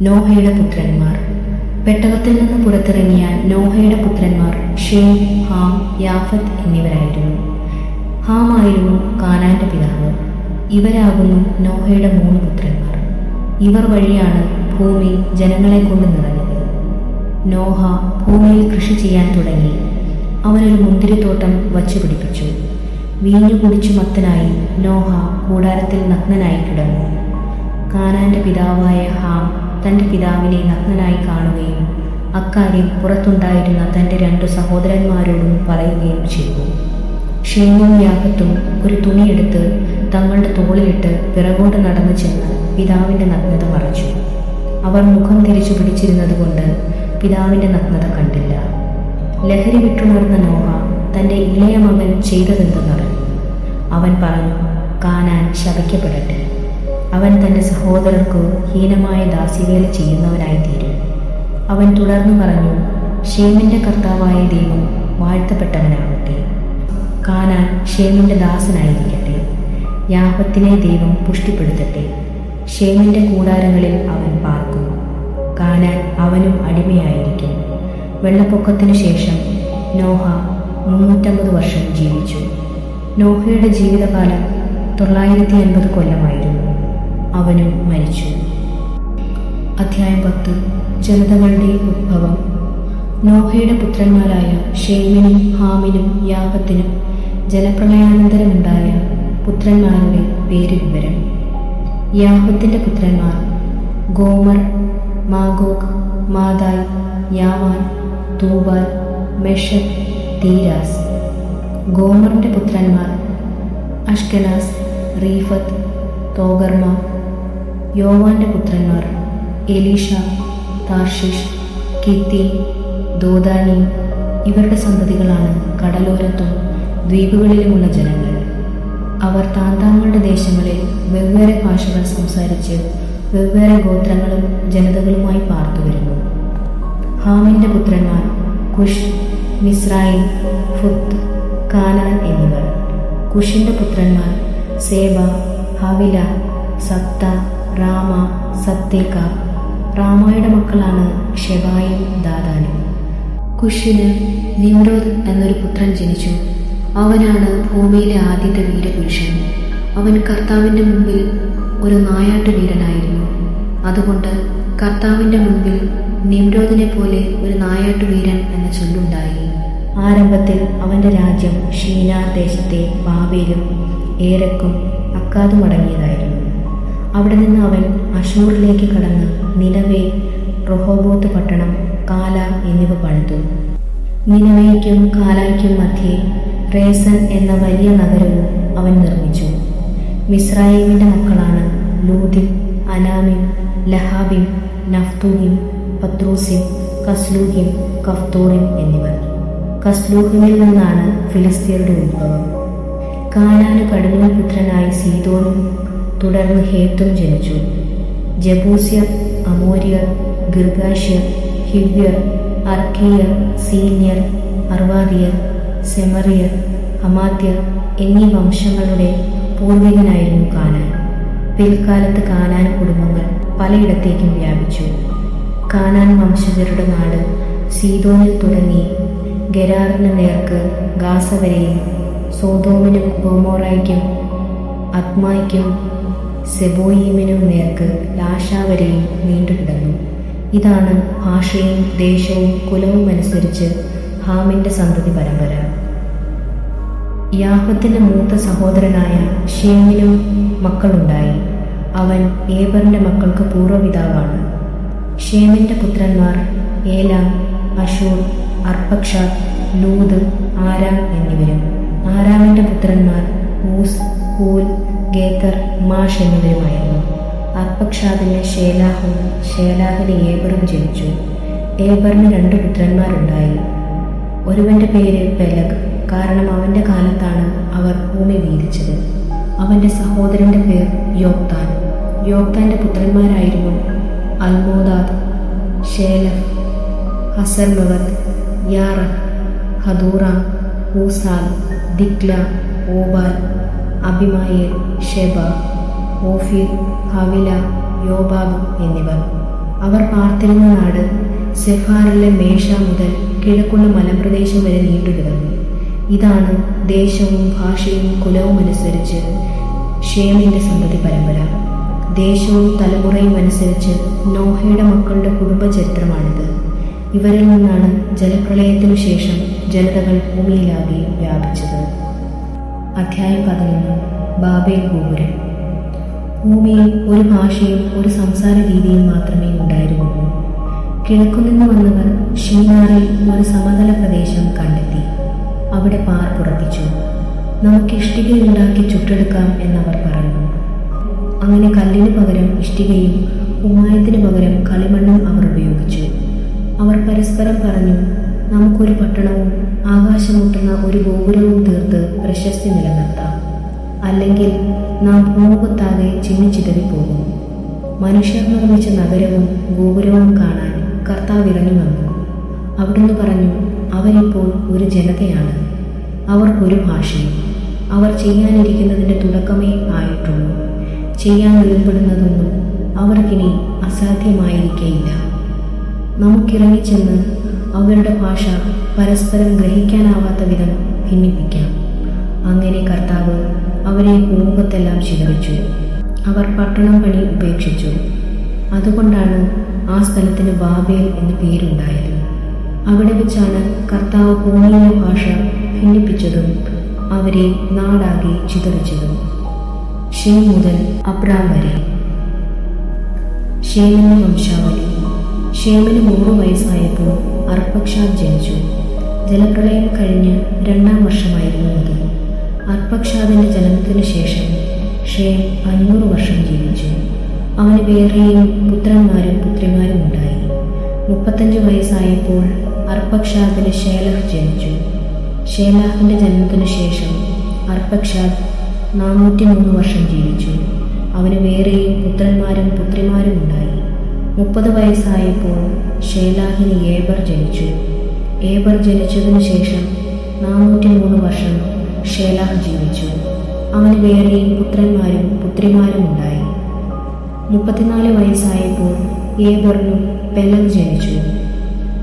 നോഹയുടെ പുത്രന്മാർ. പെട്ടകത്തിൽ നിന്ന് പുറത്തിറങ്ങിയ നോഹയുടെ പുത്രന്മാർ ഷേം ഹാം യാഫത്ത് എന്നിവരായിരുന്നു. ഹാം ആയിരുന്നു കാനാന്റെ പിതാവ്. ഇവരാകുന്നു നോഹയുടെ മൂന്ന് പുത്രന്മാർ. ഇവർ വഴിയാണ് ഭൂമി ജനങ്ങളെ കൊണ്ട് നിറഞ്ഞത്. നോഹ ഭൂമിയിൽ കൃഷി ചെയ്യാൻ തുടങ്ങി. അവനൊരു മുന്തിരിത്തോട്ടം വച്ചു പിടിപ്പിച്ചു. വീഞ്ഞു കുടിച്ചു മത്തനായി നോഹ കൂടാരത്തിൽ നഗ്നനായി കിടന്നു. കാനാന്റെ പിതാവായ ഹാം തന്റെ പിതാവിനെ നഗ്നനായി കാണുകയും അക്കാര്യം പുറത്തുണ്ടായിരുന്ന തന്റെ രണ്ടു സഹോദരന്മാരോടും പറയുകയും ചെയ്തു. ഷീമും യാഗത്തും ഒരു തുണിയെടുത്ത് തങ്ങളുടെ തോളിലിട്ട് പിറകോട്ട് നടന്നു ചെന്ന് പിതാവിന്റെ നഗ്നത മറച്ചു. അവർ മുഖം തിരിച്ചു പിടിച്ചിരുന്നത് കൊണ്ട് പിതാവിന്റെ നഗ്നത കണ്ടില്ല. ലഹരി വിട്ടുണർന്ന നോഹ തന്റെ ഇളയ മകൻ ചെയ്തതെന്തെന്നറിഞ്ഞു. അവൻ പറഞ്ഞു കാനാൻ ശപിക്കപ്പെടട്ടെ. അവൻ തന്റെ സഹോദരർക്ക് ഹീനമായ ദാസിവേല ചെയ്യുന്നവനായിത്തീരും. അവൻ തുടർന്നു പറഞ്ഞു ഷേമിന്റെ കർത്താവായ ദൈവം വാഴ്ത്തപ്പെട്ടവനാകട്ടെ. കാനാൻ ഷേമിന്റെ ദാസനായിരിക്കട്ടെ. യാഹത്തിനെ ദൈവം പുഷ്ടിപ്പെടുത്തട്ടെ. ഷേമിന്റെ കൂടാരങ്ങളിൽ അവൻ പാർക്കും. കാനാൻ അവനും അടിമയായിരിക്കും. വെള്ളപ്പൊക്കത്തിനു ശേഷം നോഹ മുന്നൂറ്റമ്പത് വർഷം ജീവിച്ചു. നോഹയുടെ ജീവിതകാലം തൊള്ളായിരത്തി അൻപത് കൊല്ലമായിരുന്നു. അവനും മരിച്ചു. അധ്യായം പത്ത്. ജനതകളുടെ ഉദ്ഭവം നോഹയുടെ പുത്രന്മാരായ ഷെയ്മിനും ഹാമിനും യാഹത്തിനും ജലപ്രളയാനന്തരമുണ്ടായ പുത്രന്മാരുടെ പേര് വിവരം യാഹത്തിന്റെ പുത്രന്മാർ ഗോമർ മാഗോഗ് മാതായ് യാവാൻ തൂബാൽ മെഷക് തീരാസ്. ഗോമറിന്റെ പുത്രന്മാർ അഷ്കനാസ് റീഫത്ത് തോഗർമ യോവാന്റെ പുത്രന്മാർ എലീഷ താർഷിഷ് കിത്തി ദോദാനി ഇവരുടെ സന്തതികളാണ് കടലോരത്തും ദ്വീപുകളിലുമുള്ള ജനങ്ങൾ. അവർ താന്താങ്ങളുടെ ദേശങ്ങളിൽ വെവ്വേറെ ഭാഷകൾ സംസാരിച്ച് വെവ്വേറെ ഗോത്രങ്ങളും ജനതകളുമായി പാർത്തു വരുന്നു. ഹാമിന്റെ പുത്രന്മാർ കുഷ് മിസ്രായിം ഫുത്ത് കാനാൻ എന്നിവർ. കുഷിന്റെ പുത്രന്മാർ സേബ ഹവില സപ്ത റാമ സത്തേക്ക. രാമയുടെ മക്കളാണ് ഷെബായും ദാദാനും. കുഷിന് നിമ്രോദ് എന്നൊരു പുത്രൻ ജനിച്ചു. അവനാണ് ഭൂമിയിലെ ആദ്യത്തെ വീരപുരുഷൻ. അവൻ കർത്താവിന്റെ മുമ്പിൽ ഒരു നായാട്ട് വീരനായിരുന്നു. അതുകൊണ്ട് കർത്താവിന്റെ മുമ്പിൽ നിമ്രോദിനെ പോലെ ഒരു നായാട്ടു വീരൻ എന്ന ചൊല്ലുണ്ടായി. ആരംഭത്തിൽ അവന്റെ രാജ്യം ഷീനാർ ദേശത്തെ ബാബേലും ഏറെക്കും അക്കാദും അടങ്ങിയതായിരുന്നു അവിടെ നിന്ന് അവൻ അഷൂറിലേക്ക് കടന്ന് നിലവേ റൊഹോബോത്ത് പട്ടണം കാല എന്നിവ പണിതു. നിലവയ്ക്കും കാലായ്ക്കും മധ്യേ റേസൻ എന്ന വലിയ നഗരവും അവൻ നിർമ്മിച്ചു. മിസ്രായിമിന്റെ മക്കളാണ് ലൂദിം അനാമിം ലഹാബിം നഫ്തൂഹിം പത്രൂസിം കസ്ലൂഹിം കഫ്തോറിം എന്നിവർ. കസ്ലൂഹിമിൽ നിന്നാണ് ഫിലിസ്തീനയുടെ ഉത്ഭവം. കാനാന് കടുവിന് പുത്രനായി സീതോനും തുടർന്ന് ഹേത്തും ജനിച്ചു. ജബൂസ്യർ അമോര്യർ ഗിർഗാഷ്യർ ഹിവ്യർ അർക്കിയർ സീനിയർ അർവാദിയർ സെമറിയർ അമാത്യർ എന്നീ വംശങ്ങളുടെ പൂർവികനായിരുന്നു കാനാൻ. പിൽക്കാലത്ത് കാനാൻ കുടുംബങ്ങൾ പലയിടത്തേക്കും വ്യാപിച്ചു. കാനാൻ വംശജരുടെ നാട് സീതോനിൽ തുടങ്ങി. ഗരാറിന് നേർക്ക് ഗാസ വരെയും സോതോമിനും ഗോമോറയ്ക്കും അത്മായ്ക്കും സെബോയീമിനും നേർക്ക് ലാഷാവരെയും നീണ്ടുകിടന്നു ഇതാണ് ഭാഷയും ദേശവും കുലവും അനുസരിച്ച് ഹാമിന്റെ സന്തതി പരമ്പര. യാഹത്തിന്റെ മൂത്ത സഹോദരനായ ഷേമിനും മക്കളുണ്ടായി. അവൻ ഏബറിന്റെ മക്കൾക്ക് പൂർവപിതാവാണ്. ഷേമിന്റെ പുത്രന്മാർ ഏല അഷൂർ അർപക്ഷ ലൂത് ആരാം എന്നിവരും. ആരാമിന്റെ പുത്രന്മാർ ഊസ് ഹൂൽ ഗേത്തർ മാഷ് എന്നിവരുമായിരുന്നു അർപ്പക്ഷാദിന് ഷേലാഹും ഷേലാഹിന് ഏബറും ജനിച്ചു. ഏബറിന് രണ്ട് പുത്രന്മാരുണ്ടായി. ഒരുവന്റെ പേര് പെലഗ്. കാരണം അവന്റെ കാലത്താണ് അവർ ഭൂമി വീതിച്ചത് അവന്റെ സഹോദരന്റെ പേർ യോക്താൻ. യോക്താന്റെ പുത്രന്മാരായിരുന്നു അൽമോദാദ് ഷേലഫ് ഹസർമവത് യാറ ഹദൂറ ഊസാൽ ദിക്ല ഓബാൽ അഭിമായേൽ ഷെബ ഓഫീർ ഹവില യോബാബ് എന്നിവർ. അവർ പാർത്തിരുന്ന നാട് സെഫാറിലെ മേഷ മുതൽ കിഴക്കുള്ള മലപ്രദേശം വരെ നീണ്ടുകിടന്നു ഇതാണ് ദേശവും ഭാഷയും കുലവും അനുസരിച്ച് ഷേമിന്റെ സമ്പത്തി പരമ്പര. ദേശവും തലമുറയും അനുസരിച്ച് നോഹയുടെ മക്കളുടെ കുടുംബചരിത്രമാണിത് ഇവരിൽ നിന്നാണ് ജലപ്രളയത്തിനു ശേഷം ജനതകൾ ഭൂമിയിലാകെ വ്യാപിച്ചത്. അധ്യായം പതിനൊന്ന്. ബാബേൽ ഗോപുരം. ഭൂമിയിൽ ഒരു ഭാഷയും ഒരു സംസാര രീതിയും മാത്രമേ ഉണ്ടായിരുന്നുള്ളൂ. കിഴക്കുനിന്ന് വന്നവർ ഷീനാറിൽ ഒരു സമതല പ്രദേശം കണ്ടെത്തി. അവിടെ പാർപ്പുറപ്പിച്ചു നമുക്ക് ഇഷ്ടിക ഉണ്ടാക്കി ചുട്ടെടുക്കാം എന്നവർ പറഞ്ഞു. അങ്ങനെ കല്ലിന് പകരം ഇഷ്ടികയും ഉമായത്തിന് പകരം കളിമണ്ണും അവർ ഉപയോഗിച്ചു. അവർ പരസ്പരം പറഞ്ഞു നമുക്കൊരു പട്ടണവും ആകാശമുട്ടുന്ന ഒരു ഗോപുരവും തീർത്ത് പ്രശസ്തി നിലനിർത്താം. അല്ലെങ്കിൽ നാം ഭൂമുഖത്താകെ ചിന്നിച്ചിതറിപ്പോകും മനുഷ്യർ നിർമ്മിച്ച നഗരവും ഗോപുരവും കാണാൻ കർത്താവ് ഇറങ്ങി വന്നു. അവിടുന്ന് പറഞ്ഞു അവരിപ്പോൾ ഒരു ജനതയാണ്. അവർക്കൊരു ഭാഷയും. അവർ ചെയ്യാനിരിക്കുന്നതിന്റെ തുടക്കമേ ആയിട്ടുള്ളൂ. ചെയ്യാൻ വെളിപ്പെടുന്നതൊന്നും അവർക്കിനി അസാധ്യമായിരിക്കേയില്ല. നമുക്കിറങ്ങിച്ചെന്ന് അവരുടെ ഭാഷ പരസ്പരം ഗ്രഹിക്കാനാവാത്ത വിധം ഭിന്നിപ്പിക്കാം. അങ്ങനെ കർത്താവ് അവരെ ഭൂമുഖത്തെല്ലാം ശിഖരിച്ചു. അവർ പട്ടണം പണി ഉപേക്ഷിച്ചു. അതുകൊണ്ടാണ് ആ സ്ഥലത്തിന് ബാബേൽ എന്ന് പേരുണ്ടായത്. അവിടെ വെച്ചാണ് കർത്താവ് ഭൂമിയിലെ ഭാഷ ഭിന്നിപ്പിച്ചതും അവരെ നാടാകെ ചിതറിച്ചതും. ഷേം മുതൽ അബ്രാം വരെ. ഷേമിന്റെ വംശാവലി. ഷേമിന് നൂറ് വയസ്സായപ്പോൾ അർപ്പക്ഷാദ് ജനിച്ചു. ജലപ്രളയം കഴിഞ്ഞ് രണ്ടാം വർഷമായിരുന്നു അത് അർപ്പക്ഷാദിന്റെ ജനനത്തിനു ശേഷം ഷേം അഞ്ഞൂറ് വർഷം ജീവിച്ചു. അവന് വേറെയും പുത്രന്മാരും പുത്രിമാരും ഉണ്ടായി. മുപ്പത്തഞ്ച് വയസ്സായപ്പോൾ അർപ്പക്ഷാദിന് ഷേലഹ് ജനിച്ചു. ഷേലാഹിന്റെ ജനനത്തിനു ശേഷം അർപ്പക്ഷാദ് നാനൂറ്റി മൂന്ന് വർഷം ജീവിച്ചു. അവന് വേറെയും പുത്രന്മാരും പുത്രിമാരും ഉണ്ടായി. മുപ്പത് വയസ്സായപ്പോൾ ഷേലാഹിന് ഏബർ ജനിച്ചു. ഏബർ ജനിച്ചതിനു ശേഷം നാനൂറ്റി മൂന്ന് വർഷം ഷേലാഹ് ജീവിച്ചു. അവന് വേറെയും പുത്രന്മാരും പുത്രിമാരും ഉണ്ടായി. മുപ്പത്തിനാല് വയസ്സായപ്പോൾ ഏബറിനും പെലഗ് ജനിച്ചു.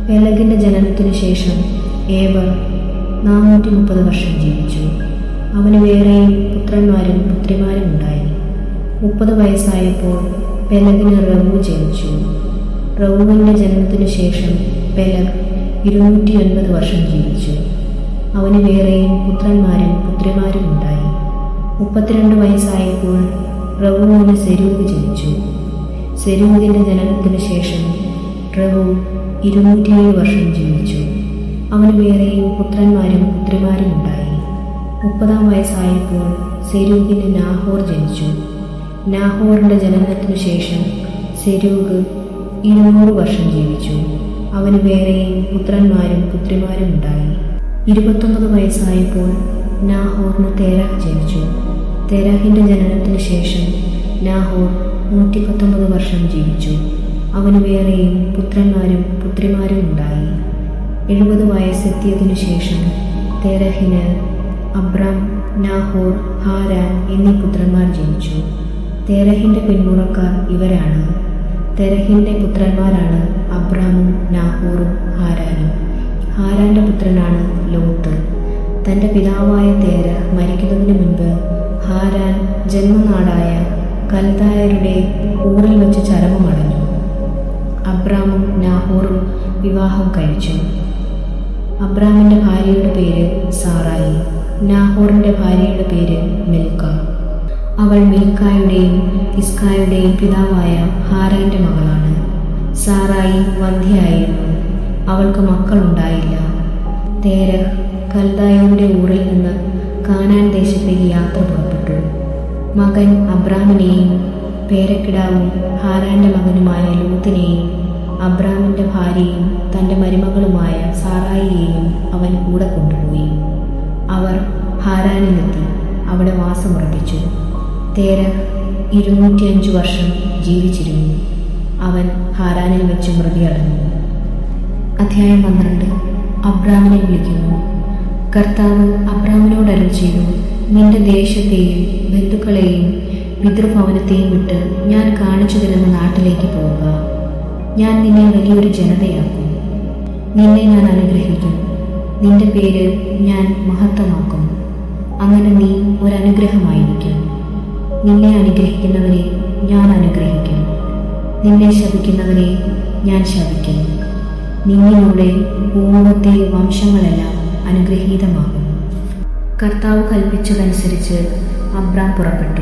പെലഗിന്റെ ജനനത്തിനു ശേഷം ഏബർ നാനൂറ്റി മുപ്പത് വർഷം ജീവിച്ചു. അവന് വേറെയും പുത്രന്മാരും പുത്രിമാരും ഉണ്ടായി. മുപ്പത് വയസ്സായപ്പോൾ പെലഗിന് റവു ജനിച്ചു. റവുവിന്റെ ജനനത്തിനു ശേഷം പെലഗ് ഇരുന്നൂറ്റി എൺപത് വർഷം ജീവിച്ചു. അവന് വേറെയും പുത്രന്മാരും പുത്രിമാരും ഉണ്ടായി. മുപ്പത്തിരണ്ട് വയസ്സായപ്പോൾ റവുവിന് സെരൂഗ് ജനിച്ചു. സെരൂഗിന്റെ ജനനത്തിനു ശേഷം റവു ഇരുന്നൂറ്റിയേഴ് വർഷം ജീവിച്ചു. അവന് വേറെയും പുത്രന്മാരും പുത്രിമാരും ഉണ്ടായി. മുപ്പതാം വയസ്സായപ്പോൾ സെരൂഗിന് നാഹോർ ജനിച്ചു. നാഹോറിന്റെ ജനനത്തിനു ശേഷം സെരൂഗ് ഇരുന്നൂറ് വർഷം ജീവിച്ചു. അവന് വേറെയും പുത്രന്മാരും പുത്രിമാരും ഉണ്ടായി. ഇരുപത്തൊമ്പത് വയസ്സായപ്പോൾ നാഹോറിന് തേരാഹ് ജനിച്ചു. തേരാഹിന്റെ ജനനത്തിന് ശേഷം നാഹോർ നൂറ്റി പത്തൊമ്പത് വർഷം ജീവിച്ചു. അവന് വേറെയും പുത്രന്മാരും പുത്രിമാരും ഉണ്ടായി. എഴുപത് വയസ്സെത്തിയതിനു ശേഷം തേരഹിന് അബ്രാം നാഹോർ ഹാരാൻ എന്നീ പുത്രന്മാർ ജനിച്ചു. തേരഹിന്റെ പിന്മുറക്കാർ ഇവരാണ്. തെരഹിന്റെ പുത്രന്മാരാണ് അബ്രാമും നാഹോറും ഹാരാനും. ഹാരാന്റെ പുത്രനാണ് ലോത്ത്. തന്റെ പിതാവായ തേര മരിക്കുന്നതിന് മുൻപ് ഹാരാൻ ജന്മനാടായ കൽതായരുടെ ഊറിൽ വെച്ച് ചരമമടഞ്ഞു അബ്രാമും നാഹൂറും വിവാഹം കഴിച്ചു. അബ്രാമിന്റെ ഭാര്യയുടെ പേര് സാറായി നാഹൂറിന്റെ ഭാര്യയുടെ പേര് മിൽക്ക. അവൾ മിൽക്കായുടെയും ഇസ്കായുടെയും പിതാവായ ഹാരാന്റെ മകളാണ്. സാറായി വന്ധ്യയായിരുന്നു. അവൾക്ക് മക്കളുണ്ടായില്ല. തേര കൽദായയുടെ ഊറിൽ നിന്ന് കാനാൻ ദേശത്തേക്ക് യാത്ര പുറപ്പെട്ടു. മകൻ അബ്രാമിനെയും പേരക്കിടാവും ഹാരാന്റെ മകനുമായ ലൂത്തിനെയും അബ്രാമിന്റെ ഭാര്യയും തന്റെ മരുമകളുമായ സാറായിയെയും അവൻ കൂടെ കൊണ്ടുപോയി. അവർ ഹാരാനിലെത്തി. അവിടെ വാസമുറപ്പിച്ചു തേര ഇരുന്നൂറ്റിയഞ്ചു വർഷം ജീവിച്ചിരുന്നു. അവൻ ഹാരാനിൽ വെച്ച് മൃതിയടഞ്ഞു അധ്യായം പന്ത്രണ്ട്. അബ്രാമിനെ വിളിക്കുന്നു. കർത്താവ് അബ്രാമിനോട് അരുൾ ചെയ്തു നിന്റെ ദേശത്തെയും ബന്ധുക്കളെയും പിതൃഭവനത്തെയും വിട്ട് ഞാൻ കാണിച്ചു തരുന്ന നാട്ടിലേക്ക് പോവുക ഞാൻ നിന്നെ വലിയൊരു ജനതയാക്കും. നിന്നെ ഞാൻ അനുഗ്രഹിക്കും. നിന്റെ പേര് ഞാൻ മഹത്വമാക്കും. അങ്ങനെ നീ ഒരനുഗ്രഹമായിരിക്കും. നിന്നെ അനുഗ്രഹിക്കുന്നവരെ ഞാൻ അനുഗ്രഹിക്കും. നിന്നെ ശപിക്കുന്നവരെ ഞാൻ ശപിക്കും. നിന്നിലൂടെ ഭൂമത്തെ വംശങ്ങളെല്ലാം അനുഗ്രഹീതമാകും. കർത്താവ് കൽപ്പിച്ചതനുസരിച്ച് അബ്രാം പുറപ്പെട്ടു.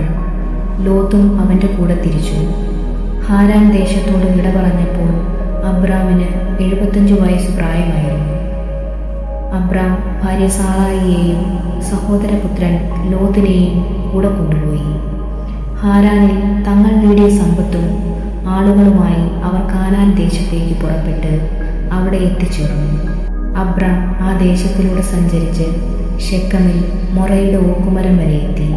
ലോത്തും അവന്റെ കൂടെ തിരിച്ചു. ഹാരാൻ ദേശത്തോട് വിട പറഞ്ഞപ്പോൾ അബ്രാമിന് എഴുപത്തഞ്ച് വയസ്സ് പ്രായമായിരുന്നു. അബ്രാം ഭാര്യ സാറായിയെയും സഹോദരപുത്രൻ ലോത്തിനെയും കൂടെ കൊണ്ടുപോയി. ഹാരാനിൽ തങ്ങൾ നേടിയ സമ്പത്തും ആളുകളുമായി അവർ കാനാൻ ദേശത്തേക്ക് പുറപ്പെട്ട് അവിടെ എത്തിച്ചേർന്നു. അബ്രാം ആ ദേശത്തിലൂടെ സഞ്ചരിച്ച് ഷെക്കമിൽ മൊറയുടെ ഓക്കുമരം വരെ എത്തി.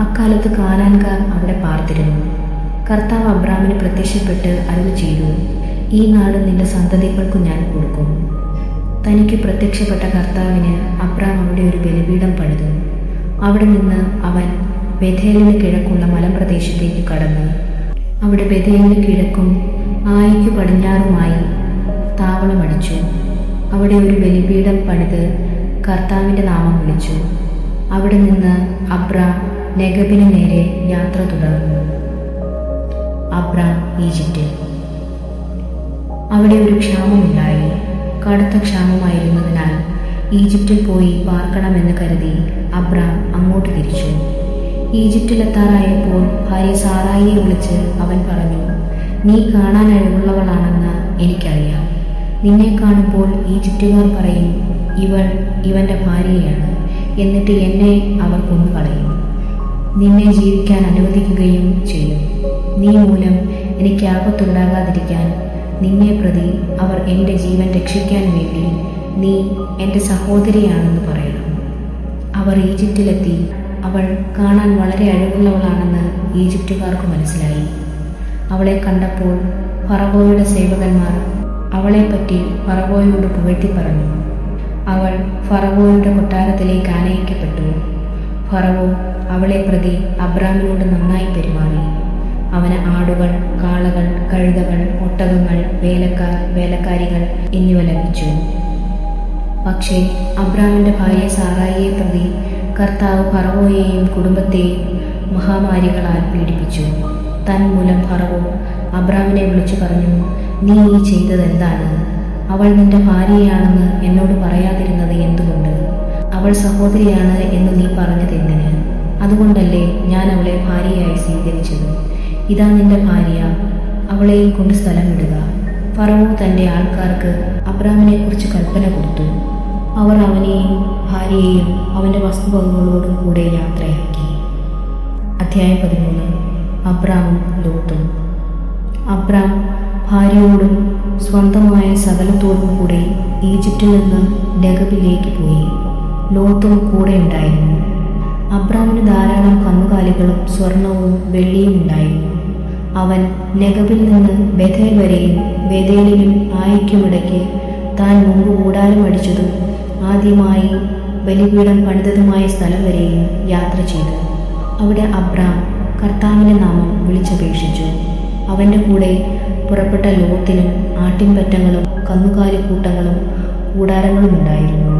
അക്കാലത്ത് കാനാൻകാർ അവിടെ പാർത്തിരുന്നു. കർത്താവ് അബ്രാമിന് പ്രത്യക്ഷപ്പെട്ട് അറിവ് ചെയ്തു ഈ നാട് നിന്റെ സന്തതികൾക്കു ഞാൻ കൊടുക്കും. തനിക്ക് പ്രത്യക്ഷപ്പെട്ട കർത്താവിന് അബ്രാം അവിടെ ഒരു ബലിപീഠം പണിതു. അവിടെ നിന്ന് അവൻ ബഥേലിന് കിഴക്കുള്ള മലമ്പ്രദേശത്തേക്ക് കടന്നു. അവിടെ ബഥേലിന് കിഴക്കും ആയിക്കു പടിഞ്ഞാറുമായി താവളമടിച്ചു അവിടെ ഒരു ബലിപീഠം പണിത് കർത്താവിന്റെ നാമം വിളിച്ചു. അവിടെ നിന്ന് അബ്രാം നെഗബിന് നേരെ യാത്ര തുടർന്നു. അബ്രാം ഈജിപ്തിൽ. അവിടെ ഒരു ക്ഷാമമുണ്ടായി കടുത്ത ക്ഷാമമായിരുന്നതിനാൽ ഈജിപ്തിൽ പോയി പാർക്കണമെന്ന് കരുതി അബ്രാം അങ്ങോട്ട് തിരിച്ചു. ഈജിപ്തിലെത്താറായപ്പോൾ ഭാര്യ സാറായിയെ വിളിച്ച് അവൻ പറഞ്ഞു നീ കാണാൻ കഴിവുള്ളവളാണെന്ന് എനിക്കറിയാം. നിന്നെ കാണുമ്പോൾ ഈജിപ്തുകാർ പറയും ഇവൾ ഇവന്റെ ഭാര്യയാണ് എന്നിട്ട് എന്നെ അവർ കൊന്നുകളയും. നിന്നെ ജീവിക്കാൻ അനുവദിക്കുകയും ചെയ്യും. നീ മൂലം എനിക്ക് ആപത്തുണ്ടാകാതിരിക്കാൻ നിന്നെ പ്രതി അവർ എന്റെ ജീവൻ രക്ഷിക്കാൻ വേണ്ടി നീ എന്റെ സഹോദരിയാണെന്ന് പറയണം. അവർ ഈജിപ്തിലെത്തി. അവൾ കാണാൻ വളരെ അഴിവുള്ളവളാണെന്ന് ഈജിപ്തുകാർക്ക് മനസ്സിലായി. അവളെ കണ്ടപ്പോൾ ഫറവോയുടെ സേവകന്മാർ അവളെപ്പറ്റി ഫറവോയോട് പുകഴ്ത്തി പറഞ്ഞു. അവൾ ഫറവോയുടെ കൊട്ടാരത്തിലേക്ക് ആനയിക്കപ്പെട്ടു. ഫറവോ അവളെ പ്രതി അബ്രാമിനോട് നന്നായി പെരുമാറി. അവന് ആടുകൾ കാളകൾ കഴുതകൾ ഒട്ടകങ്ങൾ വേലക്കാർ വേലക്കാരികൾ എന്നിവ ലഭിച്ചു. പക്ഷേ അബ്രാമിന്റെ ഭാര്യ സാറായിയെ പ്രതി കർത്താവ് ഫറവോയെയും കുടുംബത്തെയും മഹാമാരികളാൽ പീഡിപ്പിച്ചു. തന്മൂലം ഫറവോ അബ്രാമിനെ വിളിച്ചു പറഞ്ഞു നീ ഈ ചെയ്തത് എന്താണ് അവൾ നിന്റെ ഭാര്യയാണെന്ന് എന്നോട് പറയാതിരുന്നത് എന്തുകൊണ്ട്? അവൾ സഹോദരിയാണ് എന്ന് നീ പറഞ്ഞത് എന്തിന് അതുകൊണ്ടല്ലേ ഞാൻ അവളെ ഭാര്യയായി സ്വീകരിച്ചത്. ഇതാ നിന്റെ ഭാര്യ. അവളെയും കൊണ്ട് സ്ഥലം വിടുക ഫറവോ തന്റെ ആൾക്കാർക്ക് അബ്രാമിനെ കുറിച്ച് കൽപ്പന കൊടുത്തു. അവർ അവനെയും ഭാര്യയെയും അവന്റെ വസ്തുവകകളോടും കൂടെ യാത്രയാക്കി. അധ്യായം പതിമൂന്ന്. അബ്രാമും ലോത്തും. അബ്രാം ഭാര്യയോടും സ്വന്തമായ സകലത്തോടും കൂടെ ഈജിപ്തിൽ നിന്ന് ഡഗബിലേക്ക് പോയി. ലോത്തും കൂടെ ഉണ്ടായിരുന്നു. അബ്രാമിന് ധാരാളം കന്നുകാലികളും സ്വർണവും വെള്ളിയും ഉണ്ടായിരുന്നു അവൻ നെഗബിൽ നിന്ന് ബഥേൽ വരെയും ബഥേലിനും ആയിക്കുമിടയ്ക്ക് താൻ മുമ്പ് കൂടാരം അടിച്ചതും ആദ്യമായി ബലിപീഠം പണിതതുമായ സ്ഥലം വരെയും യാത്ര ചെയ്തു. അവിടെ അബ്രാം കർത്താവിന്റെ നാമം വിളിച്ചപേക്ഷിച്ചു. അവന്റെ കൂടെ പുറപ്പെട്ട ലോത്തിനും ആട്ടിൻപറ്റങ്ങളും കന്നുകാലിക്കൂട്ടങ്ങളും കൂടാരങ്ങളും ഉണ്ടായിരുന്നു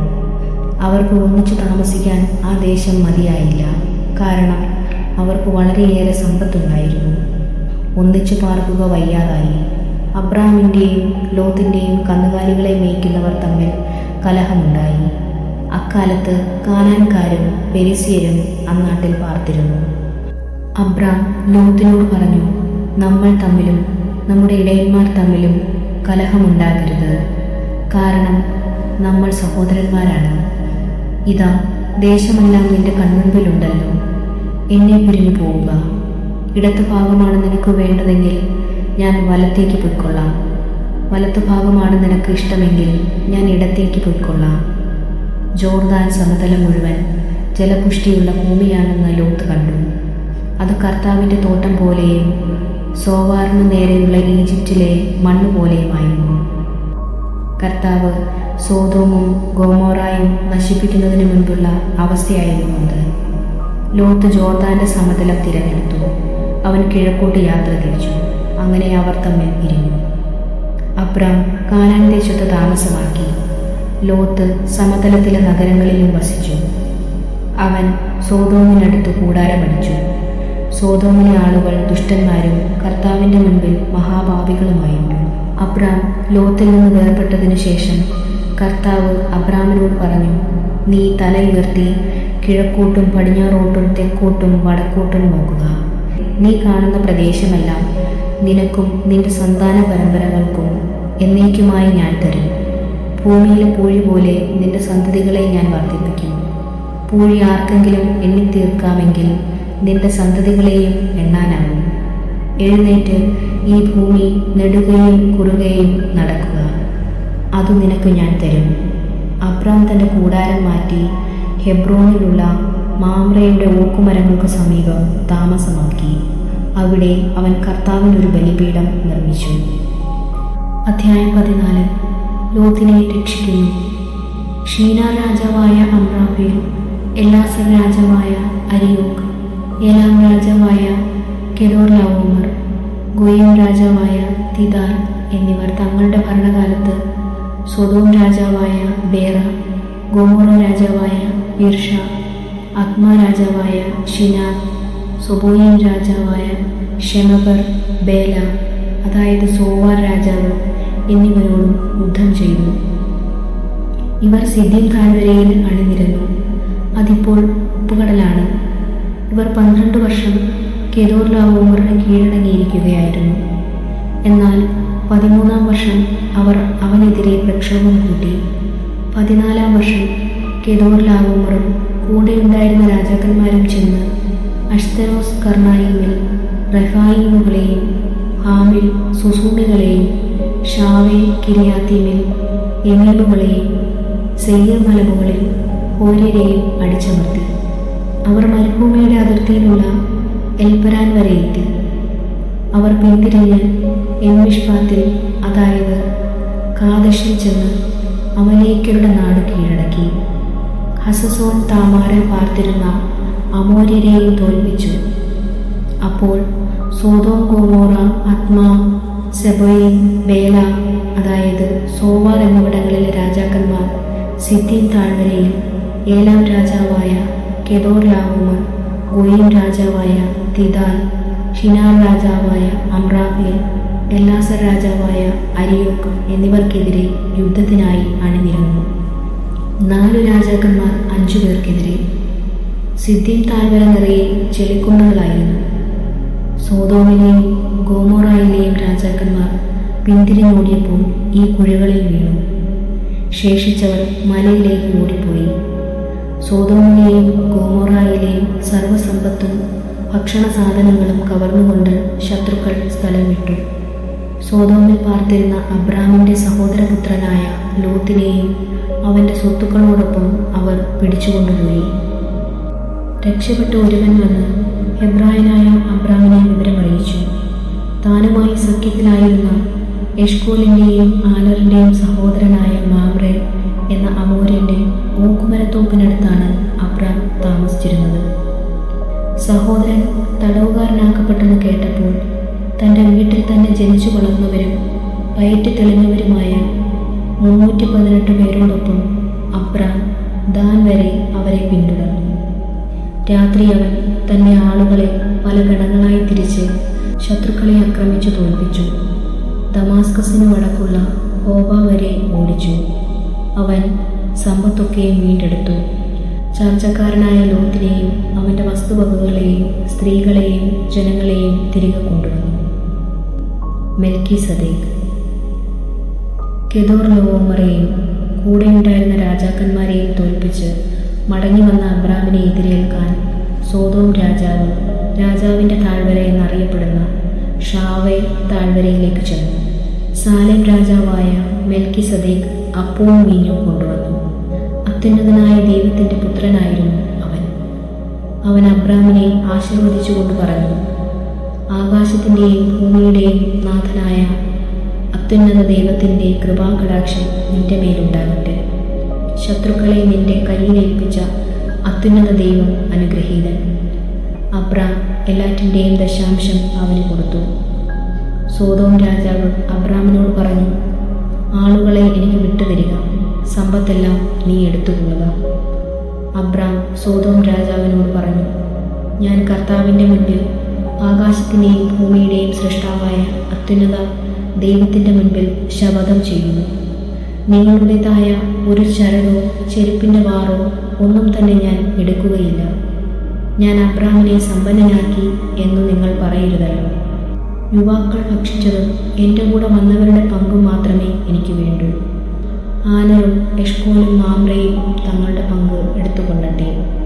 അവർക്ക് ഒന്നിച്ചു താമസിക്കാൻ ആ ദേശം മതിയായില്ല. കാരണം അവർക്ക് വളരെയേറെ സമ്പത്തുണ്ടായിരുന്നു. ഒന്നിച്ചു പാർക്കുക വയ്യാതായി. അബ്രാമിന്റെയും ലോത്തിന്റെയും കന്നുകാലികളെ മേയ്ക്കുന്നവർ തമ്മിൽ കലഹമുണ്ടായി. അക്കാലത്ത് കാനാൻകാരും പെരിസിയരും അന്നാട്ടിൽ പാർത്തിരുന്നു. അബ്രാം ലോത്തിനോട് പറഞ്ഞു നമ്മൾ തമ്മിലും നമ്മുടെ ഇടയന്മാർ തമ്മിലും കലഹമുണ്ടാകരുത്. കാരണം നമ്മൾ സഹോദരന്മാരാണ്. ഇതാ ദേശമെല്ലാം നിന്റെ കൺമുമ്പിലുണ്ടല്ലോ എന്നെ പിരിഞ്ഞു പോവുക. ഇടത്ത് ഭാഗമാണ് നിനക്ക് വേണ്ടതെങ്കിൽ ഞാൻ വലത്തേക്ക് പൊയ്ക്കൊള്ളാം. വലത്ത് ഭാഗമാണ് നിനക്ക് ഇഷ്ടമെങ്കിൽ ഞാൻ ഇടത്തേക്ക് പൊയ്ക്കൊള്ളാം. ജോർദാൻ സമതലം മുഴുവൻ ജലപുഷ്ടിയുള്ള ഭൂമിയാണെന്ന് ലോത്ത് കണ്ടു. അത് കർത്താവിന്റെ തോട്ടം പോലെയും സോവാറിന് നേരെയുള്ള ഈജിപ്തിലെ മണ്ണ് പോലെയുമായിരുന്നു കർത്താവ് സോതോമും ഗോമോറായും നശിപ്പിക്കുന്നതിന് മുൻപുള്ള അവസ്ഥയായിരുന്നു അത്. ലോത്ത് ജോർദാന്റെ സമതലം തിരഞ്ഞെടുത്തു. അവൻ കിഴക്കോട്ട് യാത്ര തിരിച്ചു. അങ്ങനെ അവർ തമ്മിൽ ഇരുന്നു അബ്രാം കാനാൻ ദേശത്ത് താമസമാക്കി. ലോത്ത് സമതലത്തിലെ നഗരങ്ങളിലും വസിച്ചു. അവൻ സോതോമിനടുത്ത് കൂടാരമടിച്ചു. സോതോമിലെ ആളുകൾ ദുഷ്ടന്മാരും കർത്താവിന്റെ മുൻപിൽ മഹാഭാവികളുമായി അബ്രാം ലോത്തിൽ നിന്ന് വേർപെട്ടതിനു ശേഷം കർത്താവ് അബ്രാമിനോട് പറഞ്ഞു നീ തലയുയർത്തി കിഴക്കോട്ടും പടിഞ്ഞാറോട്ടും തെക്കോട്ടും വടക്കോട്ടും നോക്കുക. നീ കാണുന്ന പ്രദേശമെല്ലാം നിനക്കും നിന്റെ സന്താന പരമ്പരകൾക്കും എന്നേക്കുമായി ഞാൻ തരും. ഭൂമിയിലെ പൂഴി പോലെ നിന്റെ സന്തതികളെ ഞാൻ വർദ്ധിപ്പിക്കും. പൂഴി ആർക്കെങ്കിലും എണ്ണിത്തീർക്കാമെങ്കിൽ നിന്റെ സന്തതികളെയും എണ്ണാനാകും. എഴുന്നേറ്റ് ഈ ഭൂമി നെടുകയും കുറുകയും നടക്കുക. അത് നിനക്ക് ഞാൻ തരും. അബ്രാം തന്റെ കൂടാരം മാറ്റി ഹെബ്രോണിലുള്ള മാമ്രയുടെ ഓക്കുമരങ്ങൾക്ക് സമീപം താമസമാക്കി. അവിടെ അവൻ കർത്താവിനൊരു ബലിപീഠം നിർമ്മിച്ചു. അധ്യായം പതിനാല്. ലോത്തിനെ രക്ഷിക്കുന്നു. ഷീന രാജാവായ അമ്രാബിയും എല്ലാസർ രാജാവായ അരിയോക്ക് ഏലാം രാജാവായ കെദോർ ലാവോമർ ഗോയം രാജാവായ തിദാർ എന്നിവർ തങ്ങളുടെ ഭരണകാലത്ത് സ്വതോം രാജാവായ ബേറ ഗോമോറ രാജാവായ ബിർഷ അത്മ രാജാവായ ഷിനാ സൊബോയിൻ രാജാവായ ഷെമബർ ബേല അതായത് സോവാർ രാജാവ് എന്നിവരോടും യുദ്ധം ചെയ്തു. ഇവർ സിദ്ധിം താഴ്വരയിൽ അണിനിരന്നു. അതിപ്പോൾ ഉപ്പുകടലാണ്. ഇവർ പന്ത്രണ്ട് വർഷം കെദോർ ലാവോമറിന് കീഴടങ്ങിയിരിക്കുകയായിരുന്നു. എന്നാൽ പതിമൂന്നാം വർഷം അവർ അവനെതിരെ പ്രക്ഷോഭം കൂട്ടി. പതിനാലാം വർഷം കെദോർ ലാവോമറും കൂടെയുണ്ടായിരുന്ന രാജാക്കന്മാരും ചെന്ന് അഷ്തരോസ് കർണായിമിൽ റഫായിമുകളെയും ഹാമിൽ സുസൂമികളെയും ഷാവേ കിരിയാത്തീമിൽ എമീമുകളെയും സെയ്യർ മലമുകളിൽ ഓരരെയും അടിച്ചമർത്തി. അവർ മരുഭൂമിയുടെ അതിർത്തിയിലുള്ള എൽപരാൻ വരെ എത്തി. അവർ പിന്തിരിഞ്ഞ് എൻമിഷ്പാത്തിൽ അതായത് കാദശിൽ ചെന്ന് അമലേക്കരുടെ നാട് കീഴടക്കി. ഹസസോൺ താമാറിൽ പാർത്തിരുന്ന അമോര്യരെയും തോൽപ്പിച്ചു. അപ്പോൾ സോതോം ഗോമോറ ആത്മാ സെബോയിൻ ബേല അതായത് സോവാർ എന്നിവിടങ്ങളിലെ രാജാക്കന്മാർ സിദ്ദീൻ താഴ്വരയിൽ ഏലാം രാജാവായ കെദോർ ലാവുമർ ഗോയിം രാജാവായ തിദാൽ ഷിനാർ രാജാവായ അമ്രാഫേൽ എല്ലാസർ രാജാവായ അരിയോക്ക് എന്നിവർക്കെതിരെ യുദ്ധത്തിനായി അണിനിരന്നു. നാല് രാജാക്കന്മാർ അഞ്ചു പേർക്കെതിരെ. സിദ്ദീൻ താഴ്വര നിറയെ ചെളിക്കുന്നുകളായിരുന്നു സോതോമിലെയും ഗോമോറായിലെയും രാജാക്കന്മാർ പിന്തിരിഞ്ഞോടിയപ്പോൾ ഈ കുഴികളിൽ വീണു. ശേഷിച്ചവർ മലയിലേക്ക് ഓടിപ്പോയി. സോതോമിലെയും ഗോമോറായിലെയും സർവസമ്പത്തും ഭക്ഷണ സാധനങ്ങളും കവർന്നുകൊണ്ട് ശത്രുക്കൾ സ്ഥലം വിട്ടു സോതോമിൽ പാർത്തിരുന്ന അബ്രാമിന്റെ സഹോദരപുത്രനായ ലോത്തിനെയും അവന്റെ സ്വത്തുക്കളോടൊപ്പം അവർ പിടിച്ചുകൊണ്ടുപോയി. രക്ഷപ്പെട്ട ഒരുവൻ വന്ന് എബ്രായനായ അബ്രാമിനെ വിവരമറിയിച്ചു. താനുമായി സഖ്യത്തിലായിരുന്ന എഷ്കോലിന്റെയും ആലറിന്റെയും സഹോദരനായ എന്ന അമൂര്യന്റെ ഊക്കുമരത്തോപ്പിനടുത്താണ് അബ്രാം താമസിച്ചിരുന്നത്. സഹോദരൻ തടവുകാരനാക്കപ്പെട്ടെന്ന് കേട്ടപ്പോൾ തന്റെ വീട്ടിൽ തന്നെ ജനിച്ചു വളർന്നവരും വയറ്റ് തെളിഞ്ഞവരുമായ മുന്നൂറ്റി പതിനെട്ട് പേരോടൊപ്പം അബ്രാം ദാൻ വരെ അവരെ പിന്തുടർന്നു. രാത്രി അവൻ തന്റെ ആളുകളെ പല ഗണങ്ങളായി തിരിച്ച് ശത്രുക്കളെ ആക്രമിച്ചു തോൽപ്പിച്ചു. ദമാസ്കസിന് വടക്കുള്ള ഹോബ വരെ ഓടിച്ചു. അവൻ സമ്പത്തൊക്കെയും വീണ്ടെടുത്തു. ചർച്ചക്കാരനായ ലോത്തിനെയും അവന്റെ വസ്തുവകകളെയും സ്ത്രീകളെയും ജനങ്ങളെയും തിരികെ കൊണ്ടുവന്നു. മെൽക്കി സദേഖ് കെദോർ ലോമറെയും കൂടെയുണ്ടായിരുന്ന രാജാക്കന്മാരെയും തോൽപ്പിച്ച് മടങ്ങി വന്ന അബ്രാമിനെ എതിരേൽക്കാൻ സോതോം രാജാവ് രാജാവിന്റെ താഴ്വര എന്നറിയപ്പെടുന്ന ഷാവേ താഴ്വരയിലേക്ക് ചെന്നു. സാലേം രാജാവായ മെൽക്കി സദേഖ് അപ്പവും മീനും കൊണ്ടുവന്നു. അത്യുന്നതനായ ദൈവത്തിന്റെ പുത്രനായിരുന്നു അവൻ. അവൻ അബ്രാമിനെ ആശീർവദിച്ചുകൊണ്ട് പറഞ്ഞു ആകാശത്തിന്റെയും ഭൂമിയുടെയും നാഥനായ അത്യുന്നത ദൈവത്തിന്റെ കൃപാകടാക്ഷം നിന്റെ മേലുണ്ടാകട്ടെ. ശത്രുക്കളെ നിന്റെ കയ്യിലേൽപ്പിച്ച അത്യുന്നത ദൈവം അനുഗ്രഹീതൻ. അബ്രാം എല്ലാറ്റിന്റെയും ദശാംശം അവന് കൊടുത്തു. സോതോം രാജാവ് അബ്രാമിനോട് പറഞ്ഞു സമ്പത്തെല്ലാം നീ എടുത്തുകൊള്ളുക അബ്രാം സോതോം രാജാവിനോട് പറഞ്ഞു ഞാൻ കർത്താവിന്റെ മുൻപിൽ ആകാശത്തിന്റെയും ഭൂമിയുടെയും സൃഷ്ടാവായ അത്യുന്നത ദൈവത്തിന്റെ മുൻപിൽ ശപഥം ചെയ്യുന്നു. നിങ്ങളുടേതായ ഒരു ചരടോ ചെരുപ്പിന്റെ വാറോ ഒന്നും തന്നെ ഞാൻ എടുക്കുകയില്ല. ഞാൻ അബ്രാമിനെ സമ്പന്നനാക്കി എന്ന് നിങ്ങൾ പറയരുതല്ലോ. യുവാക്കൾ ഭക്ഷിച്ചത് എന്റെ കൂടെ വന്നവരുടെ പങ്കും മാത്രമേ എനിക്ക് വേണ്ടൂ. ആനയും യഷ്കോനും മാമ്രയും തങ്ങളുടെ പങ്ക് എടുത്തുകൊള്ളട്ടെ.